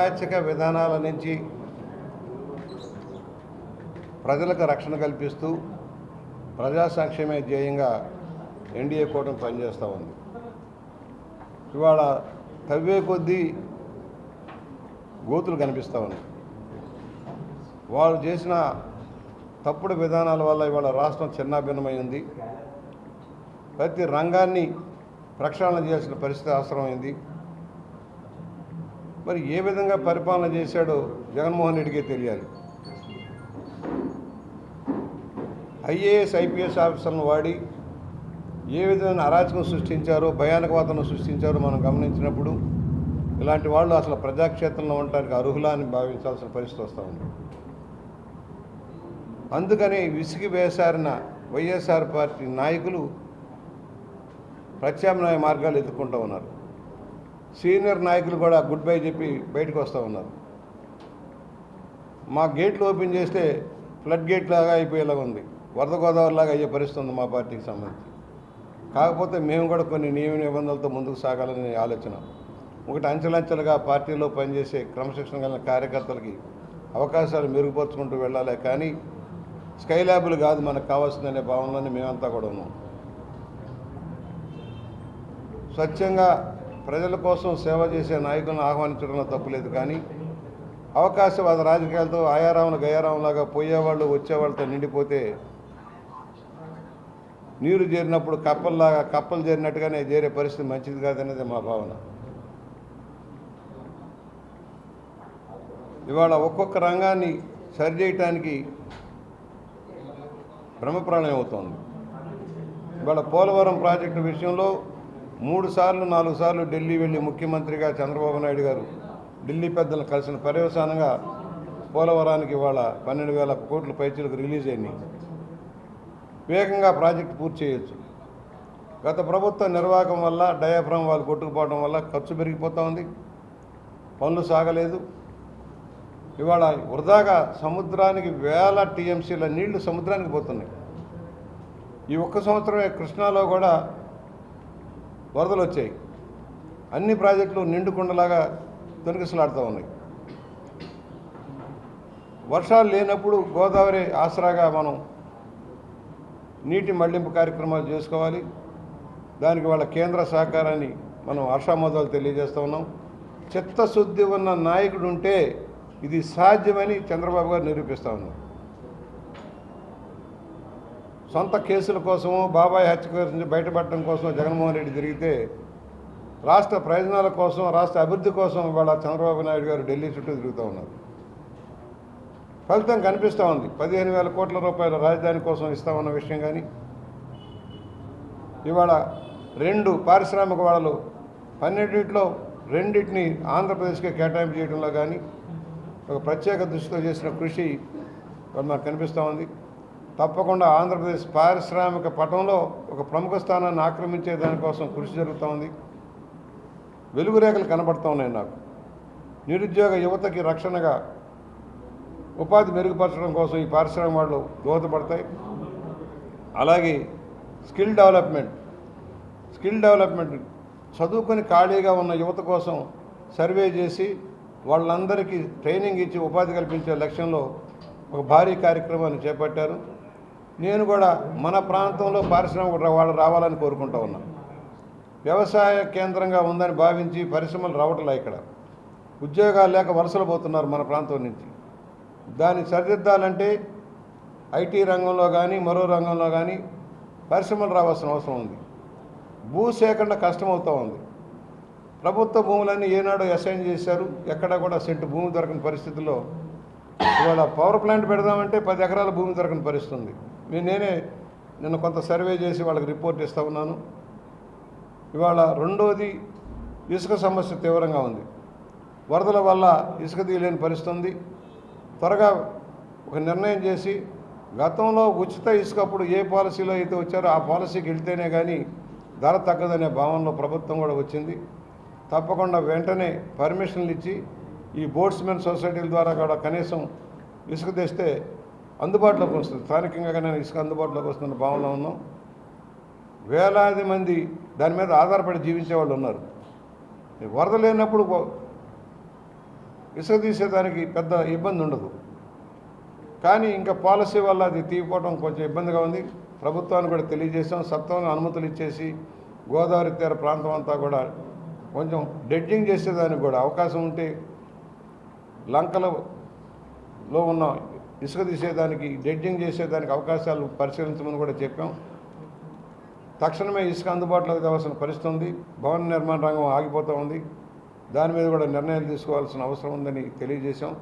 అరాచక విధానాల నుంచి ప్రజలకు రక్షణ కల్పిస్తూ ప్రజా సంక్షేమే ధ్యేయంగా ఎన్డీఏ కూటమి పనిచేస్తూ ఉంది. ఇవాళ తవ్వే కొద్దీ గోతులు కనిపిస్తూ ఉన్నాయి. వాళ్ళు చేసిన తప్పుడు విధానాల వల్ల ఇవాళ రాష్ట్రం చిన్నాభిన్నమైంది ప్రతి రంగాన్ని ప్రక్షాళన చేయాల్సిన పరిస్థితి అవసరమైంది మరి ఏ విధంగా పరిపాలన చేశాడో జగన్మోహన్ రెడ్డికే తెలియాలి. ఐఏఎస్ ఐపీఎస్ ఆఫీసర్లను వాడి ఏ విధమైన అరాచకం సృష్టించారో భయానక సృష్టించారో మనం గమనించినప్పుడు ఇలాంటి వాళ్ళు అసలు ప్రజాక్షేత్రంలో ఉండటానికి అర్హులా అని భావించాల్సిన పరిస్థితి వస్తూ ఉంది. అందుకని విసిగి వేసారిన వైఎస్ఆర్ పార్టీ నాయకులు ప్రత్యామ్నాయ మార్గాలు ఎదుర్కొంటూ ఉన్నారు. సీనియర్ నాయకులు కూడా గుడ్ బై చెప్పి బయటకు వస్తూ ఉన్నారు. మా గేట్లు ఓపెన్ చేస్తే ఫ్లడ్ గేట్ లాగా అయిపోయేలాగా ఉంది. వరద గోదావరి లాగా అయ్యే పరిస్థితి ఉంది మా పార్టీకి సంబంధించి. కాకపోతే మేము కూడా కొన్ని నియమ నిబంధనలతో ముందుకు సాగాలని ఆలోచన. ఒకటి అంచెలంచెలుగా పార్టీలో పనిచేసే క్రమశిక్షణ కలిగిన కార్యకర్తలకి అవకాశాలు మెరుగుపరుచుకుంటూ వెళ్ళాలి కానీ స్కై ల్యాబులు కాదు మనకు కావాల్సిందనే భావనలోనే మేమంతా కూడా ఉన్నాం. స్వచ్ఛంగా ప్రజల కోసం సేవ చేసే నాయకులను ఆహ్వానించడంలో తప్పులేదు కానీ అవకాశవాద రాజకీయాలతో ఆయారాములు గయారాములాగా పోయేవాళ్ళు వచ్చేవాళ్ళతో నిండిపోతే నీరు చేరినప్పుడు కప్పల్లాగా కప్పలు చేరినట్టుగానే చేరే పరిస్థితి మంచిది కాదనేది మా భావన. ఇవాళ ఒక్కొక్క రంగాన్ని సరిచేయటానికి బ్రహ్మప్రాణం అవుతోంది. ఇవాళ పోలవరం ప్రాజెక్టు విషయంలో మూడు సార్లు నాలుగు సార్లు ఢిల్లీ వెళ్ళి ముఖ్యమంత్రిగా చంద్రబాబు నాయుడు గారు ఢిల్లీ పెద్దలను కలిసిన పర్యవసానంగా పోలవరానికి ఇవాళ పన్నెండు వేల కోట్ల పైచీలకు రిలీజ్ అయినాయి. వేగంగా ప్రాజెక్టు పూర్తి చేయొచ్చు. గత ప్రభుత్వ నిర్వాహకం వల్ల డయాఫ్రామ్ వాళ్ళు కొట్టుకుపోవడం వల్ల ఖర్చు పెరిగిపోతూ ఉంది. పనులు సాగలేదు. ఇవాళ వృధాగా సముద్రానికి వేల టీఎంసీల నీళ్ళు సముద్రానికి పోతున్నాయి. ఈ ఒక్క సంవత్సరమే కృష్ణాలో కూడా వరదలు వచ్చాయి. అన్ని ప్రాజెక్టులు నిండుకుండలాగా తొనికిసలాడుతూ ఉన్నాయి. వర్షాలు లేనప్పుడు గోదావరి ఆసరాగా మనం నీటి మళ్ళింపు కార్యక్రమాలు చేసుకోవాలి. దానికి వాళ్ళ కేంద్ర సహకారాన్ని మనం ఆశామోదాలు తెలియజేస్తూ ఉన్నాం. చిత్తశుద్ధి ఉన్న నాయకుడు ఉంటే ఇది సాధ్యమని చంద్రబాబు గారు నిరూపిస్తూ ఉన్నారు. సొంత కేసుల కోసమో బాబాయ్ హత్య కేసు బయటపడటం కోసం జగన్మోహన్ రెడ్డి తిరిగితే రాష్ట్ర ప్రయోజనాల కోసం రాష్ట్ర అభివృద్ధి కోసం ఇవాళ చంద్రబాబు నాయుడు గారు ఢిల్లీ చుట్టూ తిరుగుతూ ఉన్నారు. ఫలితం కనిపిస్తూ ఉంది. పదిహేను వేల కోట్ల రూపాయల రాజధాని కోసం ఇస్తామన్న విషయం కానీ ఇవాళ రెండు పారిశ్రామిక వాడలు పన్నెండింటిలో రెండింటిని ఆంధ్రప్రదేశ్కి కేటాయింపు చేయడంలో కానీ ఒక ప్రత్యేక దృష్టితో చేసిన కృషి ఇవాళ మనకు కనిపిస్తూ ఉంది. తప్పకుండా ఆంధ్రప్రదేశ్ పారిశ్రామిక పటంలో ఒక ప్రముఖ స్థానాన్ని ఆక్రమించే దానికోసం కృషి జరుగుతూ ఉంది. వెలుగు రేఖలు కనబడుతూ ఉన్నాయి నాకు. నిరుద్యోగ యువతకి రక్షణగా ఉపాధి మెరుగుపరచడం కోసం ఈ పారిశ్రామిక వాళ్ళు దోహదపడతాయి. అలాగే స్కిల్ డెవలప్మెంట్ స్కిల్ డెవలప్మెంట్ చదువుకొని ఖాళీగా ఉన్న యువత కోసం సర్వే చేసి వాళ్ళందరికీ ట్రైనింగ్ ఇచ్చి ఉపాధి కల్పించే లక్ష్యంలో ఒక భారీ కార్యక్రమాన్ని చేపట్టారు. నేను కూడా మన ప్రాంతంలో పారిశ్రామిక వాళ్ళు రావాలని కోరుకుంటూ ఉన్నా. వ్యవసాయ కేంద్రంగా ఉందని భావించి పరిశ్రమలు రావట్లే ఇక్కడ. ఉద్యోగాలు లేక వలసలు పోతున్నారు మన ప్రాంతం నుంచి. దాన్ని సరిదిద్దాలంటే ఐటీ రంగంలో కానీ మరో రంగంలో కానీ పరిశ్రమలు రావాల్సిన అవసరం ఉంది. భూసేకరణ కష్టమవుతూ ఉంది. ప్రభుత్వ భూములన్నీ ఏనాడో అసైన్ చేశారు. ఎక్కడ కూడా సెంటు భూమి దొరకని పరిస్థితుల్లో ఇవాళ పవర్ ప్లాంట్ పెడదామంటే పది ఎకరాల భూమి దొరకని పరిస్థితి ఉంది. నేను నేనే నిన్న కొంత సర్వే చేసి వాళ్ళకి రిపోర్ట్ ఇస్తూ ఉన్నాను. ఇవాళ రెండోది ఇసుక సమస్య తీవ్రంగా ఉంది. వరదల వల్ల ఇసుక తీయలేని పరిస్థితి ఉంది త్వరగా ఒక నిర్ణయం చేసి గతంలో ఉచిత ఇసుక అప్పుడు ఏ పాలసీలో అయితే వచ్చారో ఆ పాలసీకి వెళ్తేనే కానీ ధర తగ్గదనే భావనలో ప్రభుత్వం కూడా వచ్చింది. తప్పకుండా వెంటనే పర్మిషన్లు ఇచ్చి ఈ బోట్స్మెన్ సొసైటీల ద్వారా కూడా కనీసం ఇసుక తెస్తే అందుబాటులోకి వస్తుంది. స్థానికంగా కానీ ఇసుక అందుబాటులోకి వస్తున్న భావనలో ఉన్నాం. వేలాది మంది దాని మీద ఆధారపడి జీవించే వాళ్ళు ఉన్నారు. వరద లేనప్పుడు ఇసుక తీసేదానికి పెద్ద ఇబ్బంది ఉండదు. కానీ ఇంకా పాలసీ వల్ల అది తీయకపోవడం కొంచెం ఇబ్బందిగా ఉంది. ప్రభుత్వానికి కూడా తెలియజేసాం సత్వరంగా అనుమతులు ఇచ్చేసి గోదావరి తీర ప్రాంతం అంతా కూడా కొంచెం డెడ్జింగ్ చేసేదానికి కూడా అవకాశం ఉంటే లంకలలో ఉన్న ఇసుక తీసేదానికి డెడ్జింగ్ చేసేదానికి అవకాశాలు పరిశీలించమని కూడా చెప్పాం. తక్షణమే ఇసుక అందుబాటులోకి తేవాల్సిన పరిస్థితి ఉంది. భవన నిర్మాణ రంగం ఆగిపోతూ ఉంది. దాని మీద కూడా నిర్ణయాలు తీసుకోవాల్సిన అవసరం ఉందని తెలియజేశాం.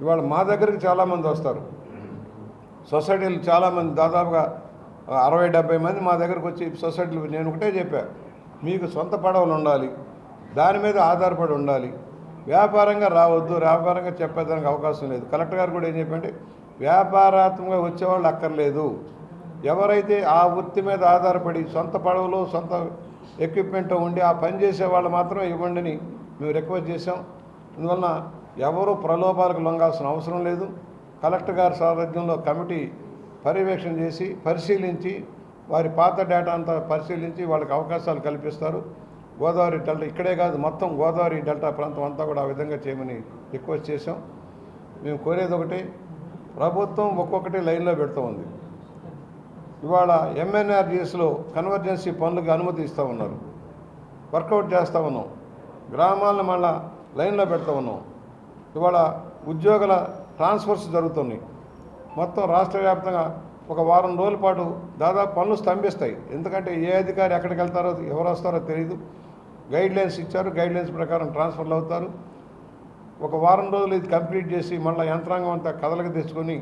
ఇవాళ మా దగ్గరికి చాలామంది వస్తారు. సొసైటీలు చాలామంది దాదాపుగా అరవై డెబ్బై మంది మా దగ్గరకు వచ్చి సొసైటీలు నేను ఒకటే చెప్పా మీకు సొంత పడవలు ఉండాలి. దాని మీద ఆధారపడి ఉండాలి. వ్యాపారంగా రావద్దు వ్యాపారంగా చెప్పేదానికి అవకాశం లేదు. కలెక్టర్ గారు కూడా ఏం చెప్పండి వ్యాపారాత్మకంగా వచ్చేవాళ్ళు అక్కర్లేదు. ఎవరైతే ఆ వృత్తి మీద ఆధారపడి సొంత పడవలు సొంత ఎక్విప్మెంట్ ఉండి ఆ పని చేసే వాళ్ళు మాత్రమే ఇవ్వండి అని మేము రిక్వెస్ట్ చేసాం అందువలన ఎవరు ప్రలోభాలకు లొంగాల్సిన అవసరం లేదు. కలెక్టర్ గారి సారథ్యంలో కమిటీ పర్యవేక్షణ చేసి పరిశీలించి వారి పాత డేటా అంతా పరిశీలించి వాళ్ళకి అవకాశాలు కల్పిస్తారు. గోదావరి డెల్టా ఇక్కడే కాదు మొత్తం గోదావరి డెల్టా ప్రాంతం అంతా కూడా ఆ విధంగా చేయమని రిక్వెస్ట్ చేసాం మేము కోరేది ఒకటి ప్రభుత్వం ఒక్కొక్కటి లైన్లో పెడుతూ ఉంది. ఇవాళ ఎంఎన్ఆర్జీఎస్లో కన్వర్జెన్సీ పనులకు అనుమతి ఇస్తూ ఉన్నారు. వర్కౌట్ చేస్తూ ఉన్నాం. గ్రామాలను మళ్ళా లైన్లో పెడతా ఉన్నాం. ఇవాళ ఉద్యోగుల ట్రాన్స్ఫర్స్ జరుగుతున్నాయి. మొత్తం రాష్ట్ర వ్యాప్తంగా ఒక వారం రోజుల పాటు దాదాపు పనులు స్తంభిస్తాయి. ఎందుకంటే ఏ అధికారి ఎక్కడికి వెళ్తారో ఎవరు వస్తారో తెలియదు గైడ్ లైన్స్ ఇచ్చారు. గైడ్ లైన్స్ ప్రకారం ట్రాన్స్ఫర్లు అవుతారు. ఒక వారం రోజులు ఇది కంప్లీట్ చేసి మళ్ళీ యంత్రాంగం అంతా కదలకు తెచ్చుకొని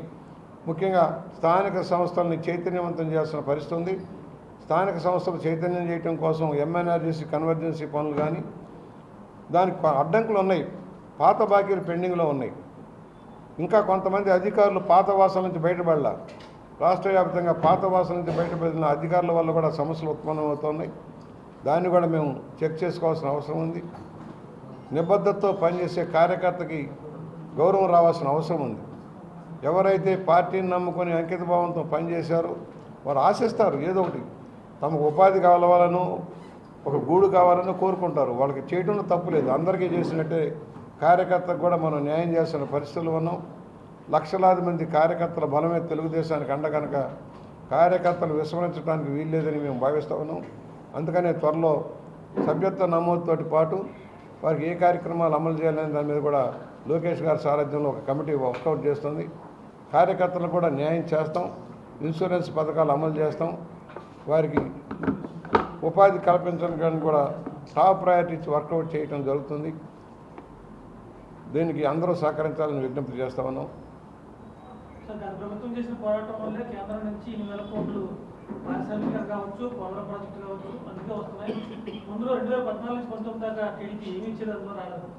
ముఖ్యంగా స్థానిక సంస్థల్ని చైతన్యవంతం చేస్తున్న పరిస్థితి ఉంది. స్థానిక సంస్థలు చైతన్యం చేయటం కోసం ఎంఎన్ఆర్జీసీ కన్వర్జెన్సీ పనులు కానీ దానికి అడ్డంకులు ఉన్నాయి. పాత బాకీలు పెండింగ్లో ఉన్నాయి. ఇంకా కొంతమంది అధికారులు పాత వాసన నుంచి బయటపడాల. రాష్ట్ర వ్యాప్తంగా పాత వాసన నుంచి బయటపడిన అధికారుల వల్ల కూడా సమస్యలు ఉత్పన్నమవుతున్నాయి. దాన్ని కూడా మేము చెక్ చేసుకోవాల్సిన అవసరం ఉంది. నిబద్ధతతో పనిచేసే కార్యకర్తకి గౌరవం రావాల్సిన అవసరం ఉంది. ఎవరైతే పార్టీని నమ్ముకొని అంకిత భావంతో పనిచేశారో వారు ఆశిస్తారు ఏదో ఒకటి. తమకు ఉపాధి కావాలనో ఒక గూడు కావాలని కోరుకుంటారు. వాళ్ళకి చేయడంలో తప్పు లేదు. అందరికీ చేసినట్టే కార్యకర్తకు కూడా మనం న్యాయం చేస్తున్న పరిస్థితులు ఉన్నాం. లక్షలాది మంది కార్యకర్తల బలమే తెలుగుదేశానికి అండ కనుక కార్యకర్తలు విస్మరించడానికి వీల్లేదని మేము భావిస్తూ ఉన్నాం. అందుకనే త్వరలో సభ్యత్వ నమోదుతోటి పాటు వారికి ఏ కార్యక్రమాలు అమలు చేయాలనే దాని మీద కూడా లోకేష్ గారి సారథ్యంలో ఒక కమిటీ వర్కౌట్ చేస్తుంది. కార్యకర్తలకు కూడా న్యాయం చేస్తాం. ఇన్సూరెన్స్ పథకాలు అమలు చేస్తాం. వారికి ఉపాధి కల్పించడానికి కూడా టాప్ ప్రయారిటీ ఇచ్చి వర్కౌట్ చేయడం జరుగుతుంది. దీనికి అందరూ సహకరించాలని విజ్ఞప్తి చేస్తా ఉన్నాం. ప్రభుత్వం చేసిన పోరాటం వల్లే కేంద్రం నుంచి ఇన్ని వేల కోట్లు పారిశ్రామిక కావచ్చు పోలవరం ప్రాజెక్టు కావచ్చు అందుకే వస్తున్నాయి. ముందులో రెండు వేల పద్నాలుగు నుంచి పంతొమ్మిది దాకా టీడీపీ ఏమి ఇచ్చేది అందులో రాలేదు.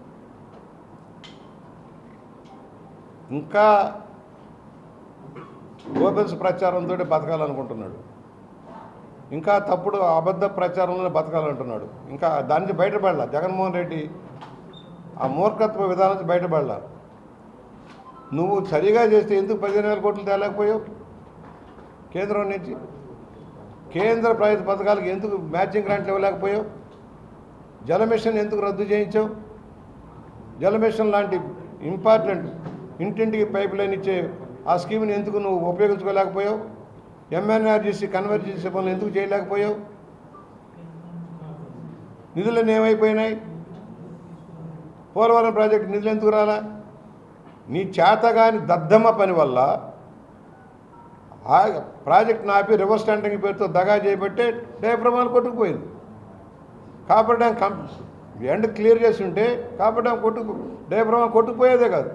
ఇంకా గోబెల్స్ ప్రచారంతో బతకాలనుకుంటున్నాడు. ఇంకా తప్పుడు అబద్ధ ప్రచారంలో బతకాలంటున్నాడు. ఇంకా దాని నుంచి బయటపడాల. జగన్మోహన్ రెడ్డి ఆ మూర్ఖత్వ విధానం నుంచి బయటపడాల. నువ్వు సరిగా చేస్తే ఎందుకు పదిహేను వేల కోట్లు తేలేకపోయావు? కేంద్రం నుంచి కేంద్ర ప్రభుత్వ పథకాలకు ఎందుకు మ్యాచింగ్ గ్రాంట్లు ఇవ్వలేకపోయావు? జల మిషన్ ఎందుకు రద్దు చేయించావు? జల మిషన్ లాంటి ఇంపార్టెంట్ ఇంటింటికి పైప్ లైన్ ఇచ్చే ఆ స్కీమ్ని ఎందుకు నువ్వు ఉపయోగించుకోలేకపోయావు? ఎంఎన్ఆర్జీసీ కన్వర్జెన్సీ పనులు ఎందుకు చేయలేకపోయావు? నిధులన్నీ ఏమైపోయినాయి? పోలవరం ప్రాజెక్టు నిధులు ఎందుకు రాలా? నీ చేతగాని దద్దమ్మ పని వల్ల ఆ ప్రాజెక్ట్ని ఆపి రివర్స్ టెండరింగ్ పేరుతో దగా చేపట్టే డయాఫ్రమాలు కొట్టుకుపోయింది. Coffer dam cum end clear చేసి ఉంటే కాపర్ డ్యామ్ కొట్టుకు డయాఫ్రమా కొట్టుకుపోయేదే కాదు.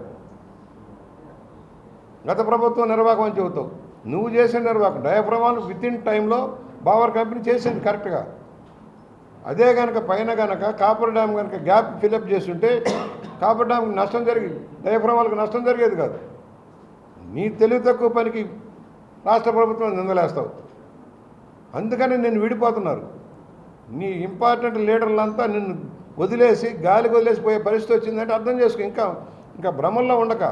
గత ప్రభుత్వం నిర్వాహకం అని చెబుతావు నువ్వు చేసిన నిర్వాహకం డయాఫ్రమాలు విత్ ఇన్ టైంలో బావర్ కంపెనీ చేసింది కరెక్ట్గా. అదే కనుక పైన కనుక కాపర్ డ్యామ్ కనుక గ్యాప్ ఫిలప్ చేస్తుంటే కాపర్ డ్యామ్కి నష్టం జరిగి డయాఫ్రమాలకు నష్టం జరిగేది కాదు. నీ తెలివి తక్కువ పనికి రాష్ట్ర ప్రభుత్వం నిందలేస్తావు. అందుకని నేను విడిపోతున్నారు. నీ ఇంపార్టెంట్ లీడర్లంతా నిన్ను వదిలేసి గాలికి వదిలేసి పోయే పరిస్థితి వచ్చిందంటే అర్థం చేసుకో. ఇంకా ఇంకా భ్రమంలో ఉండక.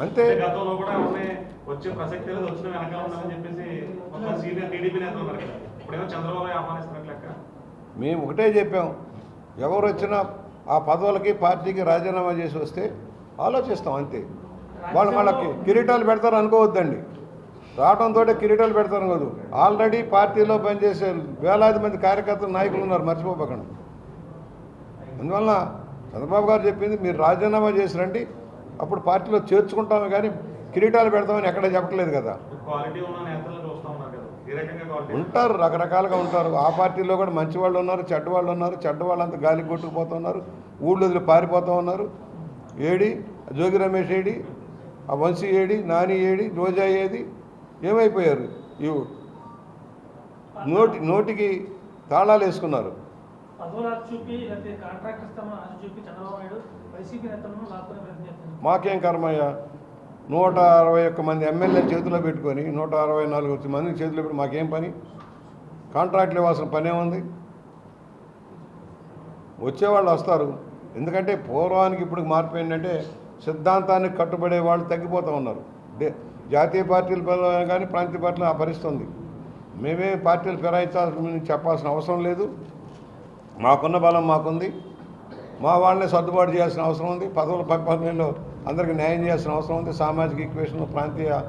అంతే. మేము ఒకటే చెప్పాం. ఎవరు వచ్చినా ఆ పదవులకి పార్టీకి రాజీనామా చేసి వస్తే ఆలోచిస్తాం అంతే. వాళ్ళు వాళ్ళకి కిరీటాలు పెడతారు అనుకోవద్దండి. రావడంతో కిరీటాలు పెడతారు కాదు. ఆల్రెడీ పార్టీలో పనిచేసే వేలాది మంది కార్యకర్తలు నాయకులు ఉన్నారు మర్చిపోకండి అందువలన చంద్రబాబు గారు చెప్పింది మీరు రాజీనామా చేసి రండి. అప్పుడు పార్టీలో చేర్చుకుంటాము కానీ కిరీటాలు పెడతామని ఎక్కడ చెప్పట్లేదు కదా. ఉంటారు రకరకాలుగా ఉంటారు. ఆ పార్టీలో కూడా మంచి వాళ్ళు ఉన్నారు చెడ్డ వాళ్ళు ఉన్నారు చెడ్డ వాళ్ళంతా గాలికి కొట్టుకుపోతున్నారు ఊళ్ళో వదిలి పారిపోతూ ఉన్నారు. ఏడి జోగి రమేష్ ఏడి ఆ వంశీ ఏడి నాని ఏడి రోజా ఏది ఏమైపోయారు? ఇవి నోటి నోటికి తాళాలు వేసుకున్నారు. పదవులు ఆశ చూపి లేకపోతే కాంట్రాక్ట్ ఇస్తామని ఆశ చూపి చంద్రబాబు నాయుడు వైసీపీ నేతలను లాక్కునే ప్రయత్నం చేస్తున్నారు. మాకేం కర్మయ్య? నూట అరవై ఒక్క మంది ఎమ్మెల్యే చేతిలో పెట్టుకొని నూట అరవై నాలుగు మంది చేతిలో పెట్టి మాకేం పని? కాంట్రాక్ట్లు ఇవ్వాల్సిన పనే ఉంది. వచ్చేవాళ్ళు వస్తారు. ఎందుకంటే పూర్వానికి ఇప్పుడు మార్పు ఏంటంటే సిద్ధాంతానికి కట్టుబడే వాళ్ళు తగ్గిపోతూ ఉన్నారు. జాతీయ పార్టీల పిల్లలు కానీ ప్రాంతీయ పార్టీలు ఆ పరిస్థితి ఉంది. మేమే పార్టీలు ఫిరాయించాల్సిన చెప్పాల్సిన అవసరం లేదు. మాకున్న బలం మాకుంది. మా వాళ్ళని సర్దుబాటు చేయాల్సిన అవసరం ఉంది. పదవుల పరిపాలనలో అందరికీ న్యాయం చేయాల్సిన అవసరం ఉంది. సామాజిక ఈక్వేషన్ ప్రాంతీయ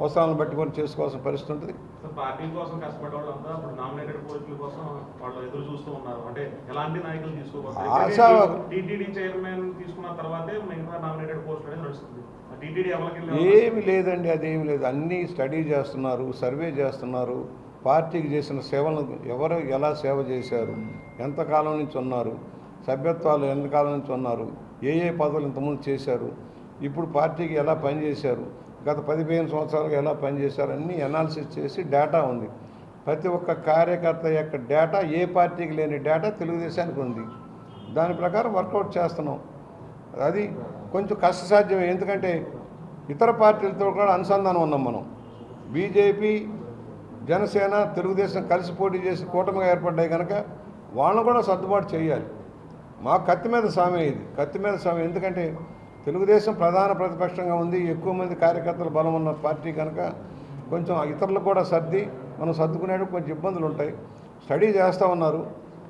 అవసరాలను బట్టి కూడా చేసుకోవాల్సిన పరిస్థితి ఉంటుంది. సార్ పార్టీ కోసం కష్టపడే వాళ్ళంతా ఇప్పుడు నామినేటెడ్ పోస్టుల కోసం వాళ్ళు ఎదురు చూస్తూ ఉన్నారు. అంటే ఎలాంటి నాయకులు ఆశా- తీసుకోబోతారు టీటీడీ చైర్మన్ తీసుకున్న తర్వాతే మిగతా నామినేటెడ్ పోస్ట్ అనేది నడుస్తుంది. టీటీడీ ఎవరికి ఏమి లేదండి అదేమి లేదు. అన్నీ స్టడీ చేస్తున్నారు సర్వే చేస్తున్నారు. పార్టీకి చేసిన సేవలను ఎవరు ఎలా సేవ చేశారు? ఎంతకాలం నుంచి ఉన్నారు? సభ్యత్వాలు ఎంతకాలం నుంచి ఉన్నారు? ఏ ఏ పదవులు ఇంతకుముందు చేశారు ఇప్పుడు పార్టీకి ఎలా పనిచేశారు గత పదిహేను సంవత్సరాలుగా ఎలా పనిచేశారు అన్నీ అనాలిసిస్ చేసి డేటా ఉంది. ప్రతి ఒక్క కార్యకర్త యొక్క డేటా ఏ పార్టీకి లేని డేటా తెలుగుదేశానికి ఉంది. దాని ప్రకారం వర్కౌట్ చేస్తున్నాం. అది కొంచెం కష్టసాధ్యమే ఎందుకంటే ఇతర పార్టీలతో కూడా అనుసంధానం ఉన్నాం మనం. బీజేపీ జనసేన తెలుగుదేశం కలిసి పోటీ చేసి కూటమిగా ఏర్పడ్డాయి కనుక వాళ్ళని కూడా సర్దుబాటు చేయాలి. మా కత్తి మీద సామే ఇది. కత్తి మీద సామే ఎందుకంటే తెలుగుదేశం ప్రధాన ప్రతిపక్షంగా ఉంది. ఎక్కువ మంది కార్యకర్తలు బలం ఉన్న పార్టీ కనుక కొంచెం ఇతరులు కూడా సర్ది మనం సర్దుకునేటప్పుడు కొంచెం ఇబ్బందులు ఉంటాయి. స్టడీ చేస్తూ ఉన్నారు.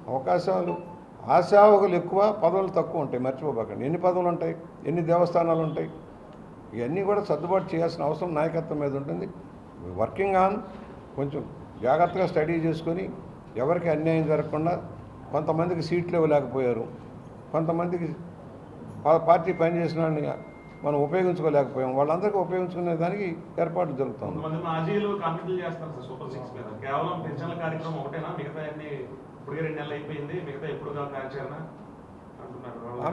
అవకాశాలు ఆశావకులు ఎక్కువ పదవులు తక్కువ ఉంటాయి. మర్చిపోబాకండి. ఎన్ని పదవులు ఉంటాయి? ఎన్ని దేవస్థానాలు ఉంటాయి? ఇవన్నీ కూడా సర్దుబాటు చేయాల్సిన అవసరం నాయకత్వం మీద ఉంటుంది. వర్కింగ్ ఆన్ కొంచెం జాగ్రత్తగా స్టడీ చేసుకొని ఎవరికి అన్యాయం జరగకుండా కొంతమందికి సీట్లు ఇవ్వలేకపోయారు. కొంతమందికి పార్టీ పనిచేసిన మనం ఉపయోగించుకోలేకపోయాం. వాళ్ళందరికీ ఉపయోగించుకునే దానికి ఏర్పాట్లు జరుగుతుంది. కేవలం పెన్షన్ల కార్యక్రమం ఒకటేనా? మిగతా అన్ని రెండు నెలలు అయిపోయింది. మిగతా ఎప్పుడు కార్యాచరణ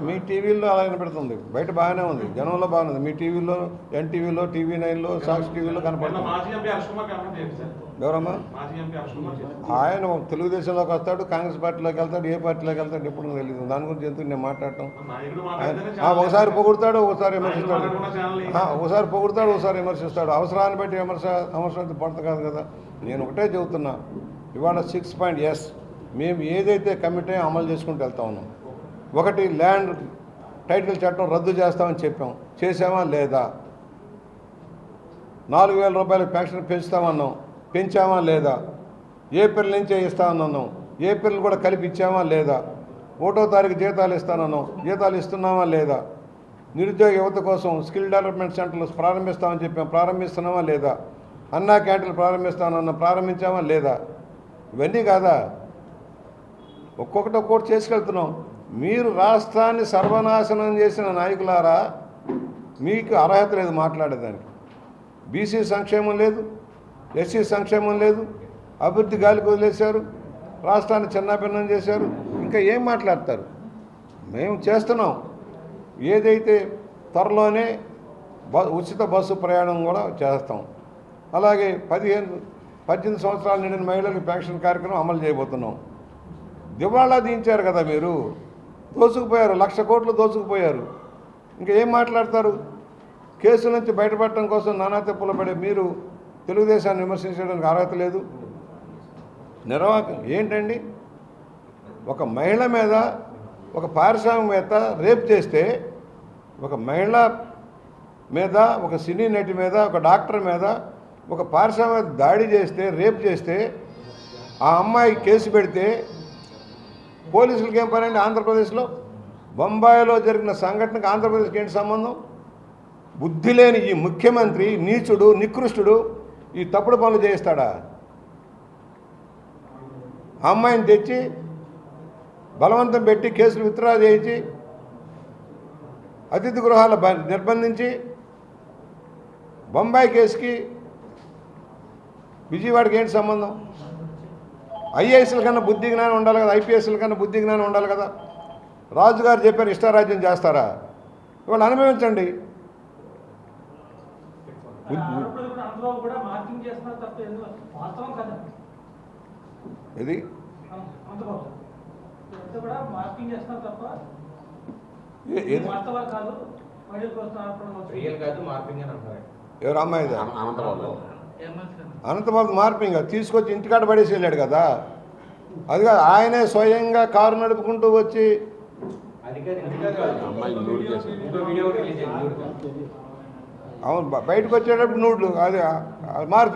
మీ టీవీల్లో అలా కనపడుతుంది. బయట బాగానే ఉంది. జనంలో బాగానే ఉంది. మీ టీవీలో ఎన్టీవీలో టీవీ నైన్లో సాక్షి టీవీలో కనపడుతుంది. ఎవరమ్మా. ఆయన తెలుగుదేశంలోకి వస్తాడు కాంగ్రెస్ పార్టీలోకి వెళ్తాడు ఏ పార్టీలోకి వెళ్తాడు ఎప్పుడు తెలియదు దాని గురించి ఎందుకు నేను మాట్లాడటం? ఒకసారి పొగుడతాడు ఒకసారి విమర్శిస్తాడు. ఒకసారి పొగుడతాడు ఒకసారి విమర్శిస్తాడు. అవసరాన్ని బట్టి విమర్శ అవసరం పడత కాదు కదా. నేను ఒకటే చెబుతున్నా. ఇవాళ సిక్స్ పాయింట్ ఎస్ మేము ఏదైతే కమిటీ అమలు చేసుకుంటూ వెళ్తా ఉన్నాం. ఒకటి ల్యాండ్ టైటిల్ చట్టం రద్దు చేస్తామని చెప్పాం. చేసామా లేదా? నాలుగు వేల రూపాయల పెన్షన్ పెంచుతామన్నాం. పెంచామా లేదా? ఏప్రిల్ నుంచే ఇస్తామన్నాం. ఏప్రిల్ కూడా కలిపి ఇచ్చామా లేదా? ఒకటో తారీఖు జీతాలు ఇస్తానన్నాం. జీతాలు ఇస్తున్నామా లేదా? నిరుద్యోగ యువత కోసం స్కిల్ డెవలప్మెంట్ సెంటర్లు ప్రారంభిస్తామని చెప్పాం. ప్రారంభిస్తున్నామా లేదా? అన్నా క్యాంటీన్లు ప్రారంభిస్తామన్నా ప్రారంభించామా లేదా? ఇవన్నీ కాదా? ఒక్కొక్కటి ఒక్కొక్కటి చేసుకెళ్తున్నాం. మీరు రాష్ట్రాన్ని సర్వనాశనం చేసిన నాయకులారా మీకు అర్హత లేదు మాట్లాడేదానికి. బీసీ సంక్షేమం లేదు ఎస్సీ సంక్షేమం లేదు అభివృద్ధి గాలికి వదిలేశారు రాష్ట్రాన్ని చిన్నాభిన్నం చేశారు ఇంకా ఏం మాట్లాడతారు? మేము చేస్తున్నాం. ఏదైతే త్వరలోనే బ ఉచిత బస్సు ప్రయాణం కూడా చేస్తాం. అలాగే పదిహేను పద్దెనిమిది సంవత్సరాలు నిండిన మహిళలకు పెన్షన్ కార్యక్రమం అమలు చేయబోతున్నాం. దివాళా దించారు కదా మీరు. దోచుకుపోయారు లక్ష కోట్లు దోచుకుపోయారు ఇంకా ఏం మాట్లాడతారు? కేసు నుంచి బయటపడటం కోసం నానా తెప్పులు పడే మీరు తెలుగుదేశాన్ని విమర్శించడానికి అర్హత లేదు. నిర్వాహకం ఏంటండి? ఒక మహిళ మీద ఒక పారిశ్రామికవేత్త రేప్ చేస్తే ఒక మహిళ మీద ఒక సినీ నటి మీద ఒక డాక్టర్ మీద ఒక పారిశ్రామిక దాడి చేస్తే రేప్ చేస్తే ఆ అమ్మాయి కేసు పెడితే పోలీసులకి ఏం పని అండి ఆంధ్రప్రదేశ్లో? బొంబాయిలో జరిగిన సంఘటనకు ఆంధ్రప్రదేశ్కి ఏంటి సంబంధం? బుద్ధి లేని ఈ ముఖ్యమంత్రి నీచుడు నికృష్టుడు ఈ తప్పుడు పనులు చేయిస్తాడా? అమ్మాయిని తెచ్చి బలవంతం పెట్టి కేసులు విత్డ్రా చేయించి అతిథి గృహాల బ- నిర్బంధించి బొంబాయి కేసుకి విజయవాడకి ఏంటి సంబంధం? ఐఏఎస్ల కన్నా బుద్ధి జ్ఞానం ఉండాలి కదా ఐపీఎస్ల కన్నా బుద్ధి జ్ఞానం ఉండాలి కదా. రాజుగారు చెప్పారు ఇష్టారాజ్యం చేస్తారా? ఇవాళ అనుభవించండి. ఇది ఎవరు? అనంతబాబు అనంతబాబు మార్పింగ్ తీసుకొచ్చి ఇంటికాడ పడేసి వెళ్ళాడు కదా. అది కాదు ఆయనే స్వయంగా కారు నడుపుకుంటూ వచ్చి అవును బయటకు వచ్చేటప్పుడు నూడ్లు అది మార్పింగ్